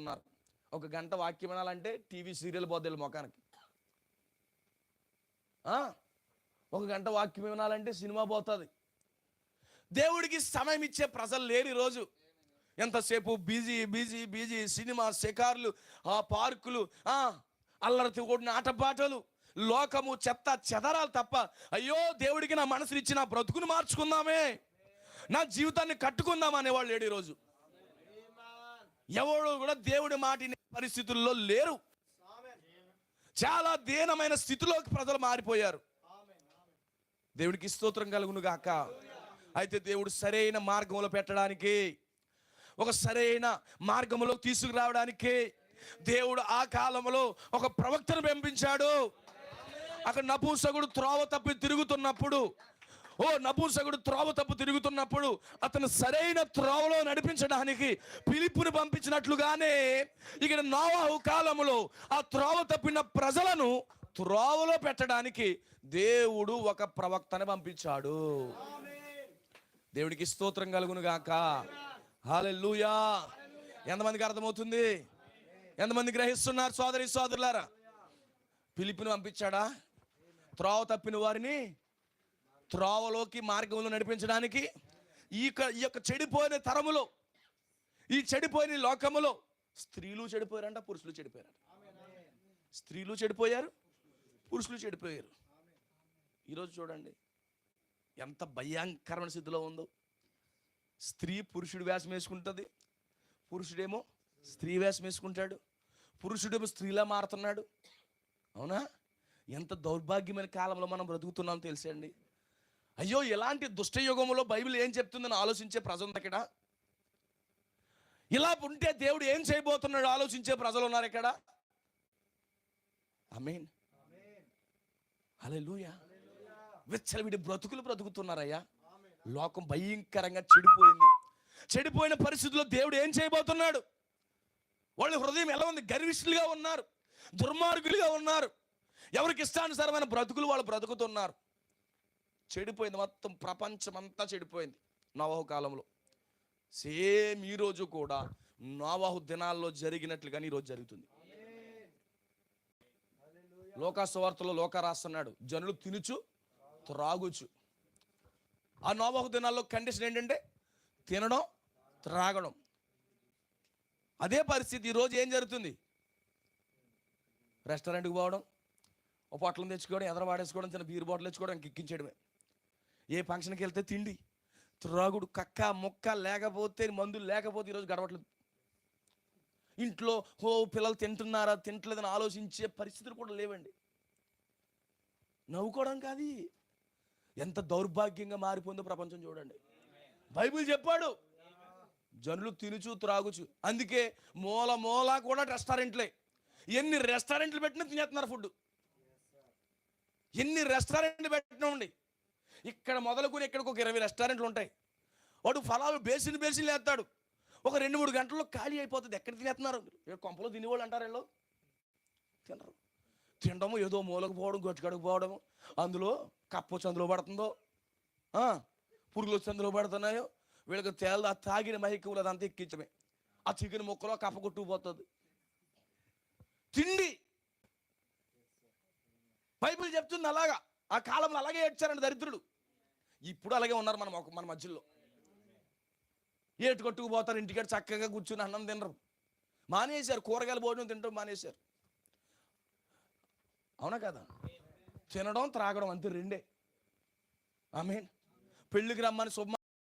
ఉన్నారు ఒక గంట వాక్యం వినాలంటే టీవీ సీరియల్ పోద్ది ముఖానికి. ఒక గంట వాక్యం వినాలంటే సినిమా పోతుంది. దేవుడికి సమయం ఇచ్చే ప్రజలు లేరు ఈరోజు. ఎంతసేపు బిజీ బిజీ బిజీ సినిమా షికార్లు ఆ పార్కులు ఆ అల్లరి కూడిన ఆటపాటలు లోకము చెత్త చెదరాలు తప్ప అయ్యో దేవుడికి నా మనసునిచ్చి నా బ్రతుకుని మార్చుకుందామే. నా జీవితాన్ని కట్టుకుందాం అనేవాళ్ళు లేడు ఈరోజు. ఎవడు కూడా దేవుడి మాటిన పరిస్థితుల్లో లేరు. చాలా దీనమైన స్థితిలోకి ప్రజలు మారిపోయారు. దేవుడికి స్తోత్రం కలుగును గాక. అయితే దేవుడు సరైన మార్గంలో పెట్టడానికి ఒక సరైన మార్గంలో తీసుకురావడానికి దేవుడు ఆ కాలంలో ఒక ప్రవక్తను పంపించాడు. అక్కడ నపూసకుడు త్రోవ తప్పి తిరుగుతున్నప్పుడు ఓ నపూసకుడు త్రోవ తప్పు తిరుగుతున్నప్పుడు అతను సరైన త్రోవలో నడిపించడానికి పిలుపుని పంపించినట్లుగానే ఇక్కడ నోవాహు కాలంలో ఆ త్రోవ తప్పిన ప్రజలను త్రోవలో పెట్టడానికి దేవుడు ఒక ప్రవక్తని పంపించాడు. దేవుడికి స్తోత్రం కలుగును గాక హాలెల్లుయా. ఎంతమందికి అర్థమవుతుంది? ఎంతమంది గ్రహిస్తున్నారు సోదరి సోదరులారా? పిలిపిని పంపించాడా? త్రోవ తప్పిన వారిని త్రోవలోకి మార్గంలో నడిపించడానికి ఈ యొక్క- ఈ యొక్క చెడిపోయిన తరములో ఈ చెడిపోయిన లోకములో స్త్రీలు చెడిపోయారంట పురుషులు చెడిపోయారంట. స్త్రీలు చెడిపోయారు పురుషులు చెడిపోయారు. ఈరోజు చూడండి ఎంత భయంకరమైన స్థితిలో ఉందో. స్త్రీ పురుషుడు వేషం వేసుకుంటుంది పురుషుడేమో స్త్రీ వేషం వేసుకుంటాడు పురుషుడేమో స్త్రీలా మారుతున్నాడు. అవునా? ఎంత దౌర్భాగ్యమైన కాలంలో మనం బ్రతుకుతున్నాం తెలుసండి అయ్యో ఇలాంటి దుష్టయుగంలో బైబిల్ ఏం చెప్తుందని ఆలోచించే ప్రజలు ఇక్కడ? ఇలా ఉంటే దేవుడు ఏం చేయబోతున్నాడు ఆలోచించే ప్రజలు ఉన్నారు ఇక్కడ? అమీన్ అలే లూయా విచ్చలవిడి బ్రతుకులు బ్రతుకుతున్నారయ్యా. లోకం భయంకరంగా చెడిపోయింది. చెడిపోయిన పరిస్థితుల్లో దేవుడు ఏం చేయబోతున్నాడు? వాళ్ళ హృదయం ఎలా ఉంది? గర్విష్ఠులుగా ఉన్నారు. దుర్మార్గులుగా ఉన్నారు. ఎవరికి ఇష్టానుసారమైన బ్రతుకులు వాళ్ళు బ్రతుకుతున్నారు. చెడిపోయింది మొత్తం ప్రపంచం అంతా చెడిపోయింది నవాహు కాలంలో. సేమ్ ఈ రోజు కూడా నవాహు దినాల్లో జరిగినట్లుగానే ఈరోజు జరుగుతుంది. లోకాసువార్తలో లోక రాస్తున్నాడు జనులు తినుచు త్రాగుచు. ఆ నోవాహు దినాల్లో కండిషన్ ఏంటంటే తినడం త్రాగడం. అదే పరిస్థితి ఈరోజు ఏం జరుగుతుంది? రెస్టారెంట్కి పోవడం ఒక పొట్లం తెచ్చుకోవడం ఎదర వాడేసుకోవడం చిన్న బీర్ బాటిల్ తెచ్చుకోవడం ఎక్కించడమే ఏ ఫంక్షన్కి వెళ్తే తిండి. త్రాగుడు కక్క ముక్క లేకపోతే మందులు లేకపోతే ఈరోజు గడవట్లేదు. ఇంట్లో హో పిల్లలు తింటున్నారా తింటలేదని ఆలోచించే పరిస్థితులు కూడా లేవండి. నవ్వుకోవడం కాదు. ఎంత దౌర్భాగ్యంగా మారిపోయిందో ప్రపంచం చూడండి. బైబిల్ చెప్పాడు జనులు తినుచు త్రాగుచు. అందుకే మూల మూల కూడా రెస్టారెంట్లే. ఎన్ని రెస్టారెంట్లు పెట్టినా తినేస్తున్నారు ఫుడ్ ఎన్ని రెస్టారెంట్లు పెట్టినండి ఇక్కడ మొదలుకొని ఇక్కడికి ఒక ఇరవై రెస్టారెంట్లు ఉంటాయి. వాడు ఫలాలు బేసిన్ బేసిన్ లేస్తాడు. ఒక రెండు మూడు గంటల్లో ఖాళీ అయిపోతుంది. ఎక్కడ తినేస్తున్నారు కొంపలో తినేవాళ్ళు అంటారు వీళ్ళు? తినరు. తినడము ఏదో మూలకు పోవడం గట్టుకడుకు పోవడము. అందులో కప్ప వచ్చి అందులో పడుతుందో పురుగులు వచ్చి అందులో పడుతున్నాయో వీళ్ళకి తేల ఆ తాగిన మైకంలో అదంతా ఎక్కించమే ఆ చికెన్ ముక్కలో కప్ప కొట్టుకుపోతుంది తిండి. బైబిల్ చెప్తుంది అలాగా. ఆ కాలంలో అలాగే ఏడ్చారండి దరిద్రుడు. ఇప్పుడు అలాగే ఉన్నారు మనం మన మధ్యలో. ఏటు కొట్టుకుపోతారు ఇంటికాడ చక్కగా కూర్చుని అన్నం తినరు. మానేశారు కూరగాయల భోజనం తినడం మానేశారు. అవునా కదా? తినడం త్రాగడం అంతే రెండే. ఆమె పెళ్ళికి రమ్మని శుభ